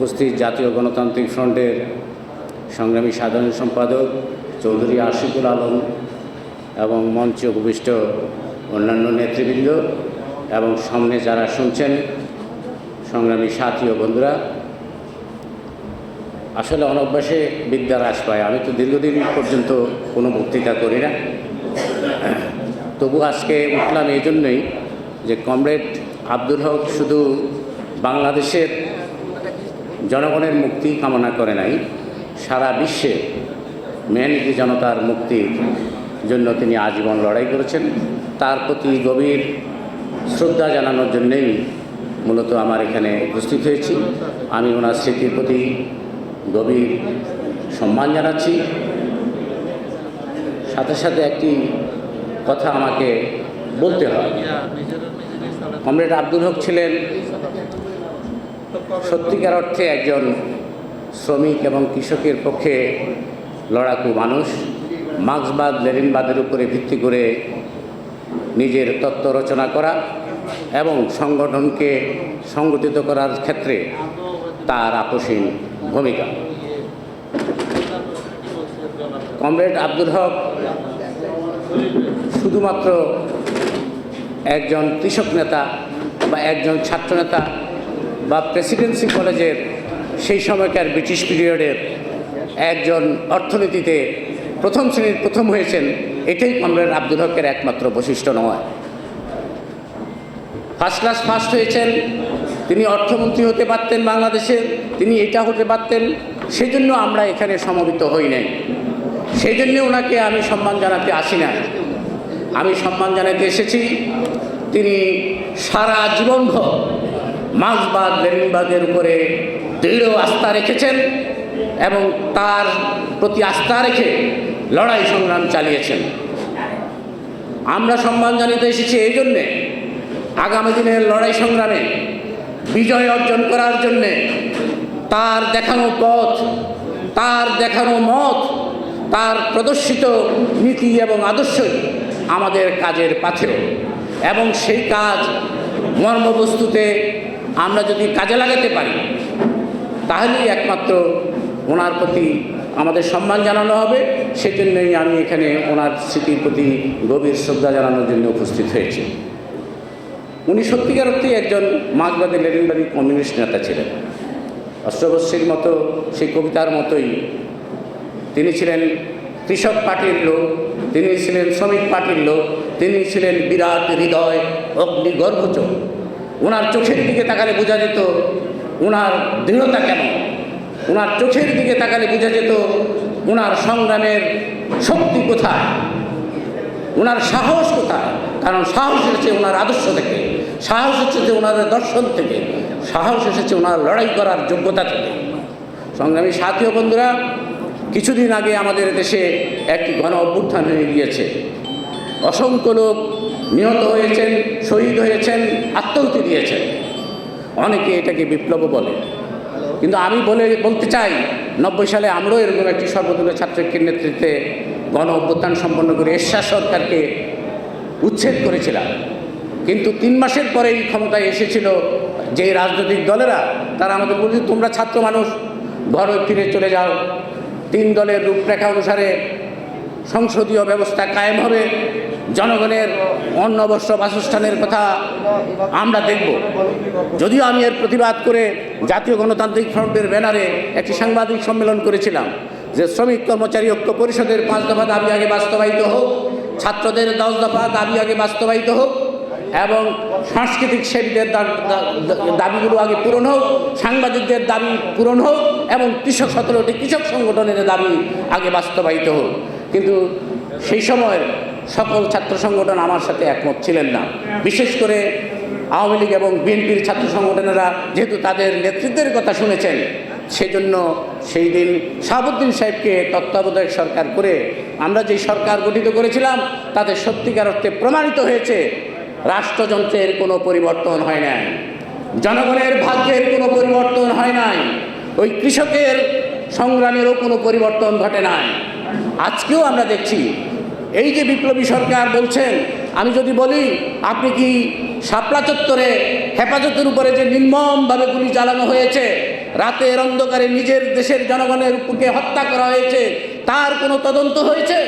উপস্থিত জাতীয় গণতান্ত্রিক ফ্রন্টের সংগ্রামী সাধারণ সম্পাদক চৌধুরী আশিকুল আলম এবং মঞ্চে উপবিষ্ট অন্যান্য নেতৃবৃন্দ এবং সামনে যারা শুনছেন, সংগ্রামী সাথী ও বন্ধুরা, আসলে অনভ্যাসে বিদ্যা হ্রাস পায়। আমি তো দীর্ঘদিন পর্যন্ত কোনো বক্তৃতা করি না। তবু আজকে উঠলাম এই জন্যই যে কমরেড আব্দুল হক শুধু বাংলাদেশের জনগণের মুক্তি কামনা করে নাই। সারা বিশ্বে মেহনতি জনতার মুক্তির জন্য তিনি আজীবন লড়াই করেছেন। তার প্রতি গভীর শ্রদ্ধা জানানোর জন্যেই মূলত আমার এখানে উপস্থিত হয়েছি। আমি ওনার স্মৃতির প্রতি গভীর সম্মান জানাচ্ছি। সাথে সাথে একটি কথা আমাকে বলতে হয়। কমরেড আব্দুল হক ছিলেন সত্যিকার অর্থে একজন শ্রমিক এবং কৃষকের পক্ষে লড়াকু মানুষ। মার্ক্সবাদ, লেনিনবাদের উপরে ভিত্তি করে নিজের তত্ত্ব রচনা করা এবং সংগঠনকে সংগঠিত করার ক্ষেত্রে তার আপসীন ভূমিকা। কমরেড আব্দুল হক শুধুমাত্র একজন কৃষক নেতা বা একজন ছাত্রনেতা বা প্রেসিডেন্সি কলেজের সেই সময়কার ব্রিটিশ পিরিয়ডের একজন অর্থনীতিতে প্রথম শ্রেণির প্রথম হয়েছেন, এটাই কমরেড আব্দুল হকের একমাত্র বৈশিষ্ট্য নয়। ফার্স্ট ক্লাস ফার্স্ট হয়েছেন, তিনি অর্থমন্ত্রী হতে পারতেন বাংলাদেশের তিনি এটা হতে পারতেন সেই জন্য আমরা এখানে সমবেত হই নাই। সেই জন্য ওনাকে আমি সম্মান জানাতে আসি না আমি সম্মান জানাতে এসেছি, তিনি সারা জীবন জীবনভর মার্ক্সবাদ লেনিনবাদের উপরে দৃঢ় আস্থা রেখেছেন এবং তার প্রতি আস্থা রেখে লড়াই সংগ্রাম চালিয়েছেন। আমরা সম্মান জানিতে এসেছি এই জন্যে আগামী দিনের লড়াই সংগ্রামে বিজয় অর্জন করার জন্যে তার দেখানো পথ, তার দেখানো মত, তার প্রদর্শিত নীতি এবং আদর্শই আমাদের কাজের পাথেও এবং সেই কাজ মর্মবস্তুতে আমরা যদি কাজে লাগাতে পারি, তাহলেই একমাত্র ওনার প্রতি আমাদের সম্মান জানানো হবে। সেজন্যই আমি এখানে ওনার স্মৃতির প্রতি গভীর শ্রদ্ধা জানানোর জন্য উপস্থিত হয়েছি। উনি সত্যিকার অর্থেই একজন মার্ক্সবাদী লেনিনবাদী কমিউনিস্ট নেতা ছিলেন। অষ্টবর্ষীর মতো, সেই কবিতার মতোই তিনি ছিলেন কৃষক পার্টির লোক, তিনি ছিলেন শ্রমিক পার্টির লোক, তিনি ছিলেন বিরাট হৃদয় অগ্নিগর্ভচোখ ওনার চোখের দিকে তাকালে বোঝা যেত ওনার দৃঢ়তা কেন ওনার চোখের দিকে তাকালে বোঝা যেত ওনার সংগ্রামের শক্তি কোথায়। ওনার সাহস কোথায়। কারণ সাহস এসেছে ওনার আদর্শ থেকে। সাহস এসেছে ওনার দর্শন থেকে। সাহস এসেছে ওনার লড়াই করার যোগ্যতা থেকে। সংগ্রামী সাথী বন্ধুরা, কিছুদিন আগে আমাদের দেশে একটি গণ অভ্যুত্থান হয়ে গিয়েছে। অসংখ্য লোক নিহত হয়েছেন, শহীদ হয়েছেন, আত্মহতি দিয়েছেন। অনেকে এটাকে বিপ্লব বলে। কিন্তু আমি বলে বলতে চাই, নব্বই সালে আমরাও এরকম একটি সর্বদলীয় ছাত্রলীগের নেতৃত্বে গণ অভ্যুত্থান সম্পন্ন করে এরশাদ সরকারকে উচ্ছেদ করেছিলাম। কিন্তু তিন মাসের পরেই ক্ষমতায় এসেছিল যে রাজনৈতিক দলেরা, তারা আমাদের বলছে, তোমরা ছাত্র মানুষ, ঘরে ফিরে চলে যাও। তিন দলের রূপরেখা অনুসারে সংসদীয় ব্যবস্থা কায়েম হবে। জনগণের অন্ন বস্ত্র বাসস্থানের কথা আমরা দেখব। যদিও আমি এর প্রতিবাদ করে জাতীয় গণতান্ত্রিক ফ্রন্টের ব্যানারে একটি সাংবাদিক সম্মেলন করেছিলাম যে শ্রমিক কর্মচারী ঐক্য পরিষদের পাঁচ দফা দাবি আগে বাস্তবায়িত হোক, ছাত্রদের দশ দফা দাবি আগে বাস্তবায়িত হোক এবং সাংস্কৃতিক সেবীদের দাবিগুলো আগে পূরণ হোক, সাংবাদিকদের দাবি পূরণ হোক এবং কৃষক সতেরোটি কৃষক সংগঠনের দাবি আগে বাস্তবায়িত হোক। কিন্তু সেই সময় সকল ছাত্র সংগঠন আমার সাথে একমত ছিলেন না। বিশেষ করে আওয়ামী লীগ এবং বিএনপির ছাত্র সংগঠনেরা যেহেতু তাদের নেতৃত্বের কথা শুনেছেন, সেজন্য সেই দিন শাহাবুদ্দিন সাহেবকে তত্ত্বাবধায়ক সরকার করে আমরা যে সরকার গঠিত করেছিলাম, তাতে সত্যিকার অর্থে প্রমাণিত হয়েছে, রাষ্ট্রযন্ত্রের কোনো পরিবর্তন হয় নাই, জনগণের ভাগ্যের কোনো পরিবর্তন হয় নাই, ওই কৃষকের সংগ্রামেরও কোনো পরিবর্তন ঘটে নাই। আজকেও আমরা দেখছি এই যে বিপ্লবী সরকার বলছেন, আমি যদি বলি, আপনি কি শাপলা চত্বরে হেফাজতের উপরে যে নির্মমভাবে গুলি চালানো হয়েছে রাতের অন্ধকারে নিজের দেশের জনগণের উপকে হত্যা করা হয়েছে, তার কোনো তদন্ত হয়েছে?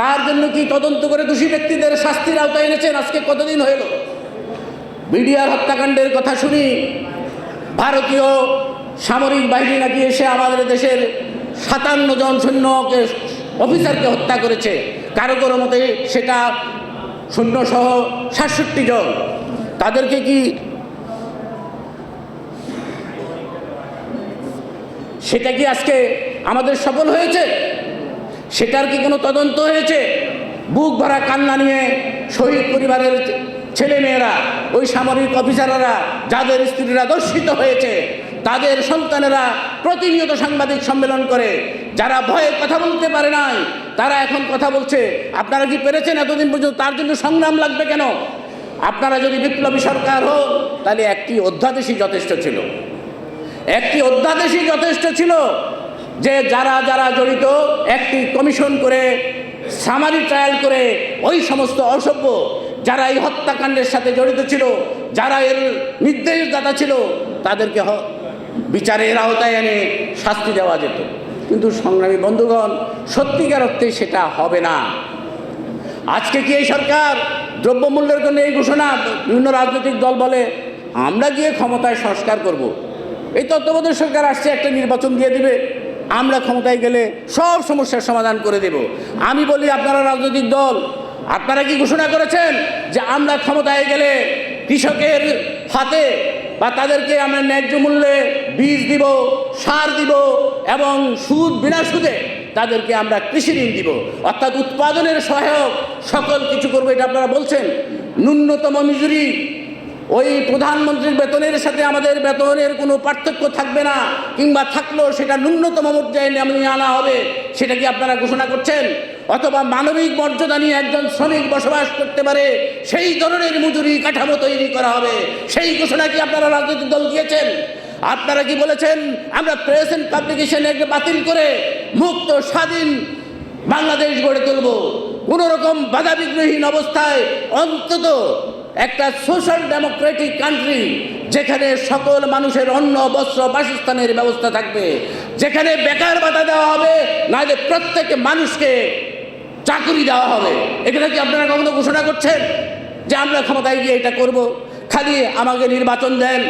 তার জন্য কি তদন্ত করে দোষী ব্যক্তিদের শাস্তির আওতায় এনেছেন? আজকে কতদিন হয়ে হইল বিডিআর হত্যাকাণ্ডের কথা শুনি, ভারতীয় সামরিক বাহিনী নাকি এসে আমাদের দেশের সাতান্ন জন সৈন্যকে অফিসারকে হত্যা করেছে। কারও কারও মতে সেটা সৈন্যসহ সাতষট্টি জন। তাদেরকে কি সেটা কি আজকে আমাদের সফল হয়েছে? সেটার কি কোনো তদন্ত হয়েছে? বুক ভরা কান্না নিয়ে শহীদ পরিবারের ছেলে মেয়েরা ওই সামরিক অফিসাররা, যাদের স্ত্রীরা দর্শিত হয়েছে, তাদের সন্তানেরা প্রতিনিয়ত সাংবাদিক সম্মেলন করে। যারা ভয়ে কথা বলতে পারে নাই, তারা এখন কথা বলছে, আপনারা কি পেরেছেন এতদিন পর্যন্ত? তার জন্য সংগ্রাম লাগবে কেন? আপনারা যদি বিপ্লবী সরকার হন, তাহলে একটি অধ্যাদেশই যথেষ্ট ছিল। একটি অধ্যাদেশই যথেষ্ট ছিল যে যারা যারা জড়িত, একটি কমিশন করে, সামারি ট্রায়াল করে, ওই সমস্ত অসভ্য যারা এই হত্যাকাণ্ডের সাথে জড়িত ছিল, যারা এর নির্দেশদাতা ছিল, তাদেরকে বিচারের আওতায় এনে শাস্তি দেওয়া যেত। কিন্তু সংগ্রামী বন্ধুগণ, সত্যিকার অর্থে সেটা হবে না। আজকে কি এই সরকার দ্রব্যমূল্যের জন্য এই ঘোষণা বিভিন্ন রাজনৈতিক দল বলে, আমরা গিয়ে ক্ষমতায় সংস্কার করব। এই তত্ত্বাবধায়ক সরকার আসছে, একটা নির্বাচন দিয়ে দিবে। আমরা ক্ষমতায় গেলে সব সমস্যার সমাধান করে দেব। আমি বলি আপনারা রাজনৈতিক দল আপনারা কি ঘোষণা করেছেন যে আমরা ক্ষমতায় গেলে কৃষকের হাতে বা তাদেরকে আমরা ন্যায্য মূল্যে বীজ দিব, সার দিব এবং সুদ বিনা সুদে তাদেরকে আমরা কৃষি ঋণ দিব। অর্থাৎ উৎপাদনের সহায়ক সকল কিছু করব এটা আপনারা বলছেন। ন্যূনতম মজুরি, ওই প্রধানমন্ত্রীর বেতনের সাথে আমাদের বেতনের কোনো পার্থক্য থাকবে না কিংবা থাকলেও সেটা ন্যূনতম পর্যায়ে নিয়ে আনা হবে, সেটা কি আপনারা ঘোষণা করছেন? অথবা মানবিক মর্যাদা নিয়ে একজন শ্রমিক বসবাস করতে পারে, সেই ধরনের মজুরি কাঠামো তৈরি করা হবে। সেই ঘোষণা কি আপনারা রাজনৈতিক দল দিয়েছেন? আপনারা কি বলেছেন? আমরা প্রেস অ্যান্ড পাবলিকেশন বাতিল করে মুক্ত, স্বাধীন বাংলাদেশ গড়ে তুলব। কোনো রকম বাধা বিঘ্নহীন অবস্থায় অন্তত একটা সোশ্যাল ডেমোক্রেটিক কান্ট্রি, যেখানে সকল মানুষের অন্ন, বস্ত্র, বাসস্থানের ব্যবস্থা থাকবে, যেখানে বেকার বাধা দেওয়া হবে, নাহলে প্রত্যেক মানুষকে চাকরি দেওয়া হবে। এখানে কি আপনারা কখনো ঘোষণা করছেন? যে আমরা ক্ষমতায় গিয়ে এটা করব? খালি আমাকে নির্বাচন দেন।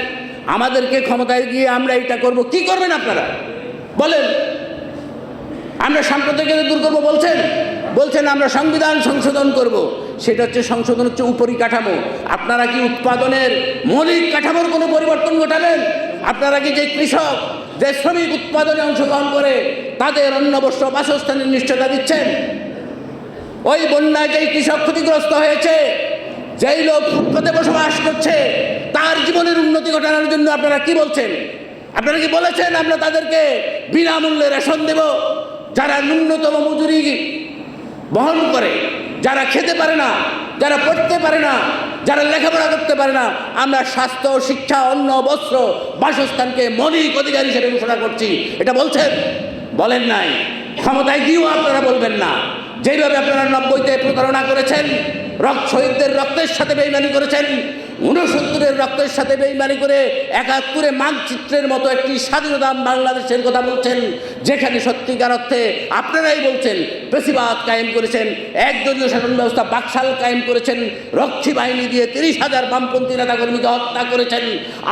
আমাদেরকে ক্ষমতায় গিয়ে আমরা এটা করব। কি করবেন আপনারা? বলেন। আমরা সাম্প্রদায়িকতা দূর করব বলছেন? বলছেন, আমরা সংবিধান সংশোধন করব। সেটা হচ্ছে সংশোধন হচ্ছে উপরিকাঠামো। আপনারা কি উৎপাদনের মৌলিক কাঠামোর কোনো পরিবর্তন ঘটালেন? আপনারা কি যে কৃষক, যে শ্রমিক উৎপাদনে অংশগ্রহণ করে তাদের অন্ন বস্ত্র বাসস্থানের নিশ্চয়তা দিচ্ছেন? ওই বন্যায় যেই কৃষক ক্ষতিগ্রস্ত হয়েছে, যেই লোক ফুটপাতে বসবাস করছে, তার জীবনের উন্নতি ঘটানোর জন্য আপনারা কি বলছেন? আপনারা কি বলেছেন আমরা তাদেরকে বিনামূল্যে রেশন দেব? যারা ন্যূনতম মজুরি বহন করে, যারা খেতে পারে না, যারা পড়তে পারে না, যারা লেখাপড়া করতে পারে না, আমরা স্বাস্থ্য, শিক্ষা, অন্ন, বস্ত্র, বাসস্থানকে মৌলিক অধিকার হিসেবে ঘোষণা করছি। এটা বলছেন? বলেন নাই। ক্ষমতায় গিয়েও আপনারা বলবেন না। যেইভাবে আপনারা নব্বইতে প্রতারণা করেছেন, রক্ত শহীদদের রক্তের সাথে বেইমানি করেছেন, ঊনসত্তরের রক্তের সাথে বেইমানি করে একাত্তরে মানচিত্রের মতো একটি স্বাধীনতা বাংলাদেশের কথা বলছেন, যেখানে সত্যিকার অর্থে আপনারাই বলছেন, বেশিবাদ কায়েম করেছেন একদলীয় শাসন ব্যবস্থা বাকশাল কায়েম করেছেন, রক্ষী বাহিনী দিয়ে তিরিশ হাজার বামপন্থী নেতাকর্মীকে হত্যা করেছেন।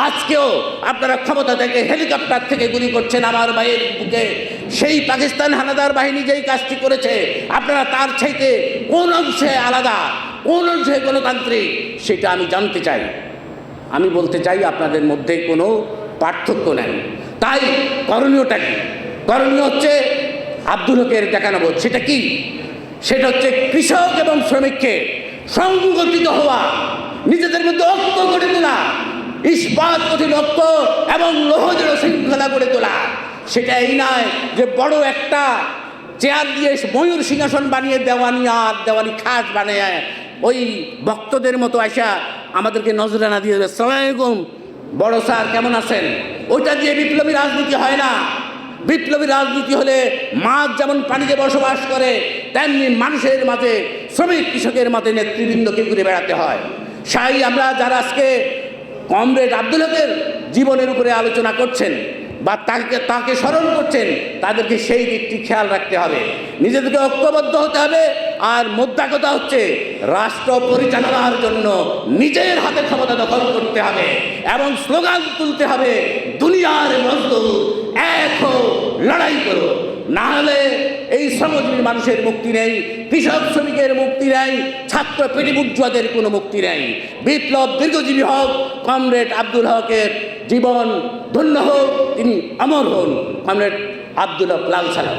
আজকেও আপনারা ক্ষমতা থেকে, হেলিকপ্টার থেকে গুলি করছেন আমার ভাইয়ের বুকে। সেই পাকিস্তান হানাদার বাহিনী যেই কাজটি করেছে, আপনারা তার চাইতে কোন অংশে আলাদা, কোন অংশে গণতান্ত্রিক, সেটা আমি জানতে চাই। আমি বলতে চাই আপনাদের মধ্যে কোনো পার্থক্য নেই। তাই করণীয়টা কি? করণীয় হচ্ছে আব্দুল হকের দেখানো সেটা কি? সেটা হচ্ছে কৃষক এবং শ্রমিককে সংগঠিত হওয়া, নিজেদের মধ্যে ঐক্য গড়ে তোলা, ইস্পাত কঠিন ঐক্য এবং লোহজের শৃঙ্খলা গড়ে তোলা। সেটা এই নয় যে বড় একটা চেয়ার দিয়ে ময়ূর সিংহাসন বানিয়ে দেওয়ানি আর দেওয়ানি খাস বানিয়ে ওই ভক্তদের মতো আসা আমাদেরকে নজরানা দিয়ে দেবে সালামালাইকুম বড় স্যার, কেমন আছেন? ওইটা দিয়ে বিপ্লবী রাজনীতি হয় না। বিপ্লবী রাজনীতি হলে মাছ যেমন পানিতে বসবাস করে, তেমনি মানুষের মাঝে, শ্রমিক কৃষকের মাঝে নেতৃবৃন্দকে ঘুরে বেড়াতে হয়। সাই আমরা যারা আজকে কমরেড আব্দুল হকের জীবনের উপরে আলোচনা করছেন তাকে তাকে স্মরণ করছেন, তাদেরকে সেই দিকটি খেয়াল রাখতে হবে। নিজেদেরকে ঐক্যবদ্ধ হতে হবে আর মোদ্দা কথা হচ্ছে রাষ্ট্র পরিচালনার জন্য নিজের হাতে ক্ষমতা দখল করতে হবে এবং স্লোগান তুলতে হবে, দুনিয়ার মজদুর এক লড়াই করো। না হলে এই শ্রমজীবী মানুষের মুক্তি নেই, কৃষক শ্রমিকের মুক্তি নেই, ছাত্র পেটিবুর্জুয়াদের কোনো মুক্তি নেই। বিপ্লব দীর্ঘজীবী হক, কমরেড আব্দুল হকের জীবন ধন্য হোক তিনি অমর হন। কমরেড আবদুল্লাহ লাল সালাম।